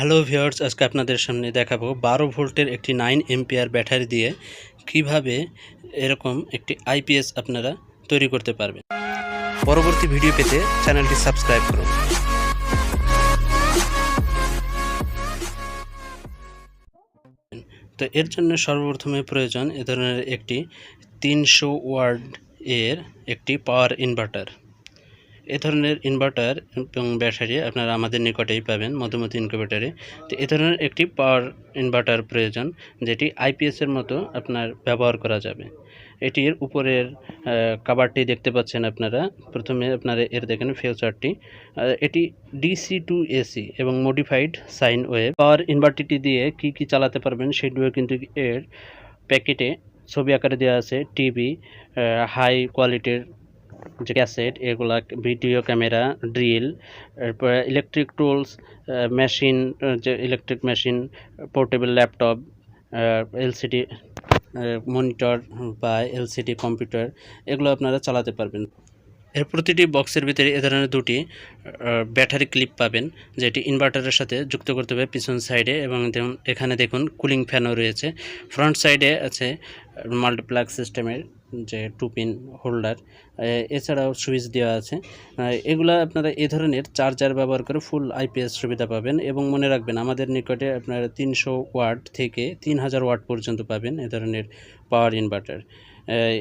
Hello viewers, আজকে আপনাদের সামনে দেখাবো বারো ভোল্টের একটি নাইন এমপিআর ব্যাটারি দিয়ে কীভাবে এরকম একটি আইপিএস আপনারা তৈরি করতে পারবেন। পরবর্তী ভিডিও পেতে চ্যানেলটি সাবস্ক্রাইব করুন। তো এর জন্য সর্বপ্রথমে প্রয়োজন এ ধরনের একটি তিনশো ওয়ার্ড এর একটি পাওয়ার ইনভার্টার। এ ধরনের ইনভার্টার এবং ব্যাটারি আপনারা আমাদের নিকটেই পাবেন, মধুমতি ইনকিউবেটারে তো এ ধরনের একটি পাওয়ার ইনভার্টার প্রয়োজন, যেটি আইপিএসের মতো আপনার ব্যবহার করা যাবে। এটির উপরের কাভারটি দেখতে পাচ্ছেন আপনারা। প্রথমে আপনারা এর দেখেন ফিউচারটি এটি ডিসি টু এসি এবং মডিফাইড সাইন ওয়েভ পাওয়ার ইনভার্টারটি দিয়ে কি কি চালাতে পারবেন সেগুলো কিন্তু এর প্যাকেটে ছবি আকারে দেওয়া আছে। টিভি হাই কোয়ালিটির যে ক্যাসেট, এগুলা ভিডিও ক্যামেরা, ড্রিল, এরপরে ইলেকট্রিক টুলস মেশিন যে electric machine, portable laptop LCD monitor বা এলসিডি কম্পিউটার, এগুলো আপনারা চালাতে পারবেন। এর প্রতিটি বক্সের ভিতরে এ ধরনের দুটি ব্যাটারি ক্লিপ পাবেন, যেটি ইনভার্টারের সাথে যুক্ত করতে হবে পিছন সাইডে এবং এখানে দেখুন, কুলিং ফ্যানও রয়েছে। ফ্রন্ট সাইডে আছে মাল্টিপ্লাগ সিস্টেমের যে টু পিন হোল্ডার এছাড়াও সুইচ দেওয়া আছে। এগুলা আপনারা এ ধরনের চার্জার ব্যবহার করে ফুল আইপিএস সুবিধা পাবেন এবং মনে রাখবেন আমাদের নিকটে আপনারা তিনশো ওয়াট থেকে তিন হাজার ওয়াট পর্যন্ত পাবেন এ ধরনের পাওয়ার ইনভার্টার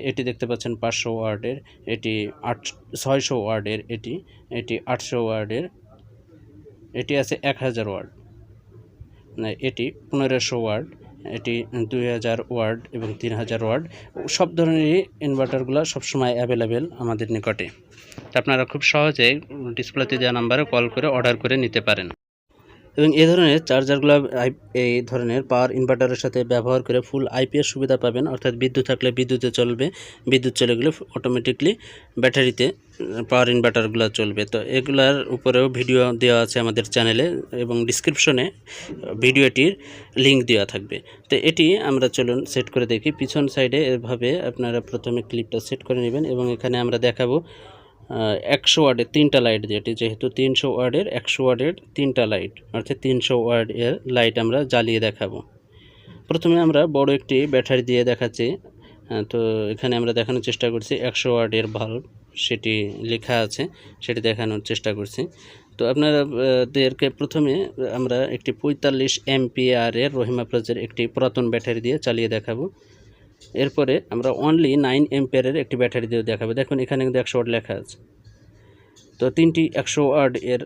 এটি দেখতে পাচ্ছেন পাঁচশো ওয়ার্ডের এটি আট, ছয়শো ওয়ার্ডের এটি এটি আটশো ওয়ার্ডের এটি আছে এক হাজার ওয়ার্ড এটি পনেরোশো ওয়ার্ড এটি দুই হাজার ওয়ার্ড এবং তিন হাজার ওয়ার্ড। সব ধরনেরই ইনভার্টারগুলো সবসময় অ্যাভেলেবেল আমাদের নিকটে। আপনারা খুব সহজে ডিসপ্লেতে দেওয়া নাম্বারে কল করে অর্ডার করে নিতে পারেন। এবং এ ধরনের চার্জারগুলো এই ধরনের পাওয়ার ইনভার্টারের সাথে ব্যবহার করে ফুল আইপিএস সুবিধা পাবেন, অর্থাৎ বিদ্যুৎ থাকলে বিদ্যুতে চলবে, বিদ্যুৎ চলে গেলে অটোমেটিকলি ব্যাটারিতে পাওয়ার ইনভার্টারগুলো চলবে। তো এগুলার উপরেও ভিডিও দেওয়া আছে আমাদের চ্যানেলে এবং ডিসক্রিপশনে ভিডিওটির লিঙ্ক দেওয়া থাকবে। তো এটি আমরা চলুন সেট করে দেখি। পিছন সাইডে এভাবে আপনারা প্রথমে ক্লিপটা সেট করে নেবেন এবং এখানে আমরা দেখাবো একশো ওয়ার্ডের তিনটা লাইট যেটি, যেহেতু তিনশো ওয়ার্ডের, একশো ওয়ার্ডের তিনটা লাইট, অর্থাৎ তিনশো ওয়ার্ড এর লাইট আমরা জ্বালিয়ে দেখাবো। প্রথমে আমরা বড় একটি ব্যাটারি দিয়ে দেখাচ্ছি। তো এখানে আমরা দেখানোর চেষ্টা করছি, একশো ওয়ার্ডের বাল্ব সেটি লেখা আছে, সেটি দেখানোর চেষ্টা করছি। তো আপনাদেরকে প্রথমে আমরা একটি পঁয়তাল্লিশ এমপিআরের রহিমা প্লাজের একটি পুরাতন ব্যাটারি দিয়ে চালিয়ে দেখাবো। এরপরে আমরা অনলি নাইন এম্পিয়ারের একটি ব্যাটারি দিয়ে দেখাবো। দেখুন, এখানে কিন্তু একশো ওয়াট লেখা আছে। তো তিনটি একশো ওয়াট এর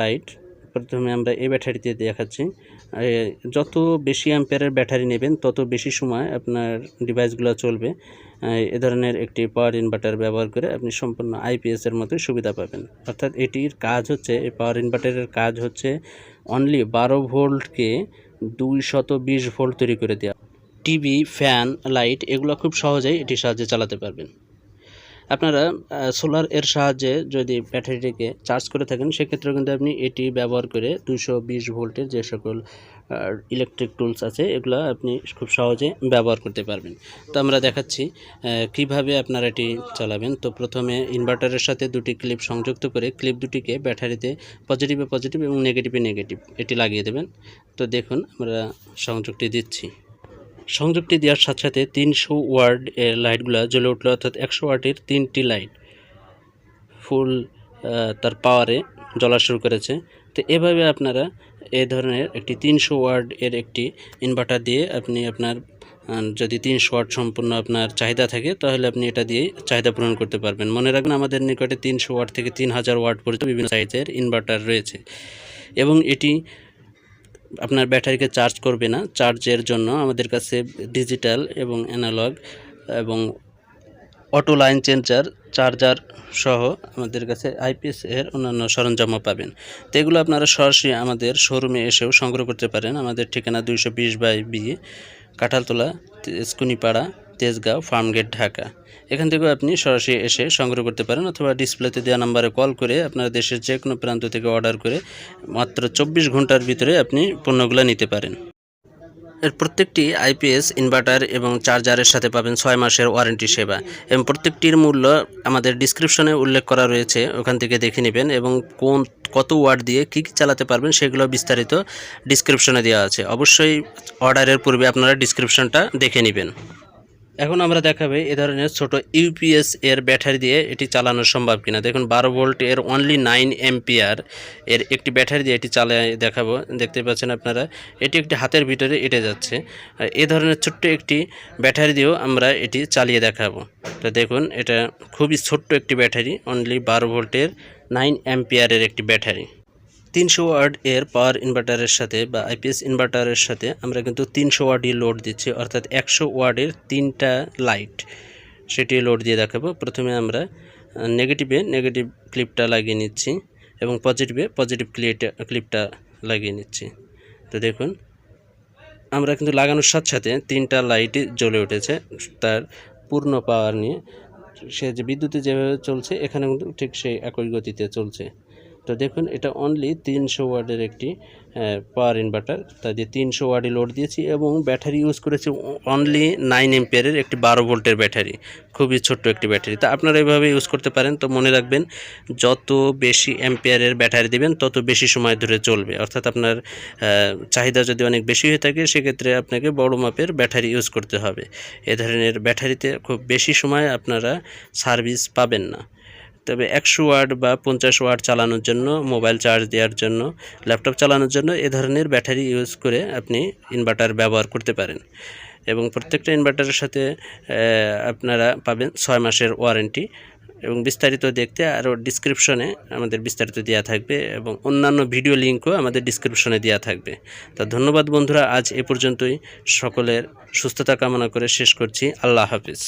লাইট প্রথমে আমরা এই ব্যাটারি দিয়ে দেখাচ্ছি। যত বেশি অ্যাম্পিয়ারের ব্যাটারি নেবেন, তত বেশি সময় আপনার ডিভাইসগুলো চলবে। এ ধরনের একটি পাওয়ার ইনভার্টার ব্যবহার করে আপনি সম্পূর্ণ আইপিএসের মতো সুবিধা পাবেন। অর্থাৎ এটির কাজ হচ্ছে, এই পাওয়ার ইনভার্টারের কাজ হচ্ছে অনলি বারো ভোল্টকে দুই শত বিশ ভোল্ট তৈরি করে দেওয়া। টিভি, ফ্যান, লাইট, এগুলো খুব সহজেই এটির সাহায্যে চালাতে পারবেন। আপনারা সোলার এর সাহায্যে যদি ব্যাটারিটিকে চার্জ করে থাকেন সেক্ষেত্রে কিন্তু আপনি এটি ব্যবহার করে দুশো বিশ ভোল্টের যে সকল ইলেকট্রিক টুলস আছে, এগুলো আপনি খুব সহজে ব্যবহার করতে পারবেন। তো আমরা দেখাচ্ছি কীভাবে আপনারা এটি চালাবেন। তো প্রথমে ইনভার্টারের সাথে দুটি ক্লিপ সংযুক্ত করে ক্লিপ দুটিকে ব্যাটারিতে পজিটিভে পজিটিভ এবং নেগেটিভে নেগেটিভ এটি লাগিয়ে দেবেন। তো দেখুন, আমরা সংযোগটি দিচ্ছি। সংযুক্তি দেওয়ার সাথে সাথে তিনশো ওয়ার্ড এর লাইটগুলো জ্বলে উঠল, অর্থাৎ একশো ওয়ার্ডের তিনটি লাইট ফুল তার পাওয়ারে জ্বলা শুরু করেছে। তো এভাবে আপনারা এ ধরনের একটি তিনশো ওয়ার্ড এর একটি ইনভার্টার দিয়ে আপনি আপনার যদি তিনশো ওয়াট সম্পূর্ণ আপনার চাহিদা থাকে, তাহলে আপনি এটা দিয়ে চাহিদা পূরণ করতে পারবেন। মনে রাখবেন আমাদের নিকটে তিনশো ওয়াট থেকে তিন হাজার ওয়াট পর্যন্ত বিভিন্ন সাইজের ইনভার্টার রয়েছে। এবং এটি আপনার ব্যাটারিকে চার্জ করবে না। চার্জের জন্য আমাদের কাছে ডিজিটাল এবং অ্যানালগ এবং অটো লাইন চেঞ্জার চার্জার সহ আমাদের কাছে আইপিএস এর অন্যান্য সরঞ্জামও পাবেন। তো এগুলো আপনারা সরাসরি আমাদের শোরুমে এসেও সংগ্রহ করতে পারেন। আমাদের ঠিকানা দুইশো বিশ বাই বি, কাঁঠালতলা স্কুনিপাড়া তেজগাঁও ফার্মগেট ঢাকা। এখান থেকেও আপনি সরাসরি এসে সংগ্রহ করতে পারেন অথবা ডিসপ্লেতে দেওয়া নাম্বারে কল করে আপনার দেশের যে কোনো প্রান্ত থেকে অর্ডার করে মাত্র চব্বিশ ঘণ্টার ভিতরে আপনি পণ্যগুলো নিতে পারেন। এর প্রত্যেকটি আইপিএস, ইনভার্টার এবং চার্জারের সাথে পাবেন ছয় মাসের ওয়ারেন্টি সেবা এবং প্রত্যেকটির মূল্য আমাদের ডিসক্রিপশনে উল্লেখ করা রয়েছে, ওখান থেকে দেখে নেবেন এবং কোন, কত ওয়াট দিয়ে কী কী চালাতে পারবেন সেগুলো বিস্তারিত ডিসক্রিপশনে দেওয়া আছে। অবশ্যই অর্ডারের পূর্বে আপনারা ডিসক্রিপশনটা দেখে নেবেন। এখন আমরা দেখাবে এ ধরনের ছোট ইউপিএস এর ব্যাটারি দিয়ে এটি চালানো সম্ভব কিনা। দেখুন, বারো ভোল্ট এর অনলি নাইন এমপিআর এর একটি ব্যাটারি দিয়ে এটি চালায় দেখাবো। দেখতে পাচ্ছেন আপনারা, এটি একটি হাতের ভিতরে এটে যাচ্ছে। এ ধরনের ছোট্ট একটি ব্যাটারি দিয়েও আমরা এটি চালিয়ে দেখাবো। তো দেখুন, এটা খুবই ছোট্ট একটি ব্যাটারি অনলি বারো ভোল্টের নাইন অ্যাম্পিয়ারের একটি ব্যাটারি। তিনশো ওয়ার্ড এর পাওয়ার ইনভার্টারের সাথে বা আইপিএস ইনভার্টারের সাথে আমরা কিন্তু তিনশো ওয়ার্ডই লোড দিচ্ছি, অর্থাৎ একশো ওয়ার্ডের তিনটা লাইট সেটি লোড দিয়ে দেখাবো। প্রথমে আমরা নেগেটিভে নেগেটিভ ক্লিপটা লাগিয়ে নিচ্ছি এবং পজিটিভে পজিটিভ ক্লিপটা ক্লিপটা লাগিয়ে নিচ্ছি। তো দেখুন, আমরা কিন্তু লাগানোর সাথে সাথে তিনটা লাইটই জ্বলে উঠেছে তার পূর্ণ পাওয়ার নিয়ে। সে যে বিদ্যুতে যেভাবে চলছে এখানে কিন্তু ঠিক সেই একই গতিতে চলছে। তো দেখুন, এটা অনলি তিনশো ওয়ার্ডের একটি পাওয়ার ইনভার্টার তা দিয়ে তিনশো ওয়ার্ডে লোড দিয়েছি এবং ব্যাটারি ইউজ করেছি অনলি নাইন এম্পিয়ারের একটি বারো ভোল্টের ব্যাটারি খুবই ছোট্ট একটি ব্যাটারি তা আপনারা এভাবে ইউজ করতে পারেন। তো মনে রাখবেন, যত বেশি অ্যাম্পিয়ারের ব্যাটারি দেবেন, তত বেশি সময় ধরে চলবে। অর্থাৎ আপনার চাহিদা যদি অনেক বেশি হয়ে থাকে, সেক্ষেত্রে আপনাকে বড় মাপের ব্যাটারি ইউজ করতে হবে। এ ধরনের ব্যাটারিতে খুব বেশি সময় আপনারা সার্ভিস পাবেন না। তবে একশো ওয়াট বা পঞ্চাশ ওয়াট চালানোর জন্য, মোবাইল চার্জ দেওয়ার জন্য, ল্যাপটপ চালানোর জন্য এ ধরনের ব্যাটারি ইউজ করে আপনি ইনভার্টার ব্যবহার করতে পারেন। এবং প্রত্যেকটা ইনভার্টারের সাথে আপনারা পাবেন ছয় মাসের ওয়ারেন্টি। এবং বিস্তারিত দেখতে আরও ডিসক্রিপশনে আমাদের বিস্তারিত দেওয়া থাকবে এবং অন্যান্য ভিডিও লিঙ্কও আমাদের ডিসক্রিপশনে দেওয়া থাকবে। তা ধন্যবাদ বন্ধুরা, আজ এ পর্যন্তই। সকলের সুস্থতা কামনা করে শেষ করছি। আল্লাহ হাফিজ।